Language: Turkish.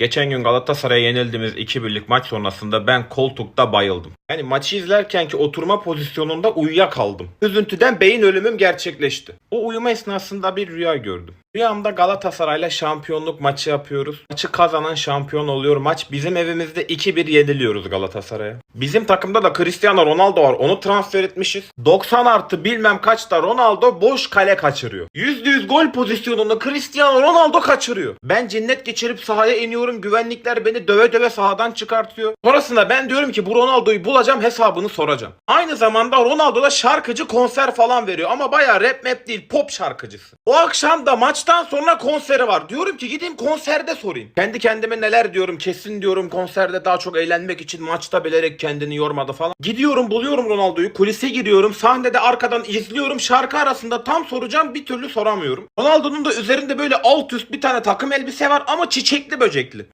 Geçen gün Galatasaray'a yenildiğimiz 2-1'lik maç sonrasında ben koltukta bayıldım. Yani maçı izlerken ki oturma pozisyonunda uyuyakaldım. Üzüntüden beyin ölümüm gerçekleşti. O uyuma esnasında bir rüya gördüm. Rüyamda Galatasaray'la şampiyonluk maçı yapıyoruz. Maçı kazanan şampiyon oluyor. Maç bizim evimizde 2-1 yeniliyoruz Galatasaray'a. Bizim takımda da Cristiano Ronaldo var. Onu transfer etmişiz. 90 artı bilmem kaçta Ronaldo boş kale kaçırıyor. %100 gol pozisyonunda Cristiano Ronaldo kaçırıyor. Ben cinnet geçirip sahaya iniyorum. Güvenlikler beni döve döve sahadan çıkartıyor. Sonrasında ben diyorum ki bu Ronaldo'yu bulacağım hesabını soracağım. Aynı zamanda Ronaldo da şarkıcı konser falan veriyor. Ama baya rap map değil pop şarkıcısı. O akşam da maçtan sonra konseri var. Diyorum ki gideyim konserde sorayım. Kendi kendime neler diyorum kesin diyorum konserde daha çok eğlenmek için maçta bilerek kendini yormadı falan. Gidiyorum buluyorum Ronaldo'yu kulise giriyorum sahnede arkadan izliyorum şarkı arasında tam soracağım bir türlü soramıyorum. Ronaldo'nun da üzerinde böyle alt üst bir tane takım elbise var ama çiçekli böcekli.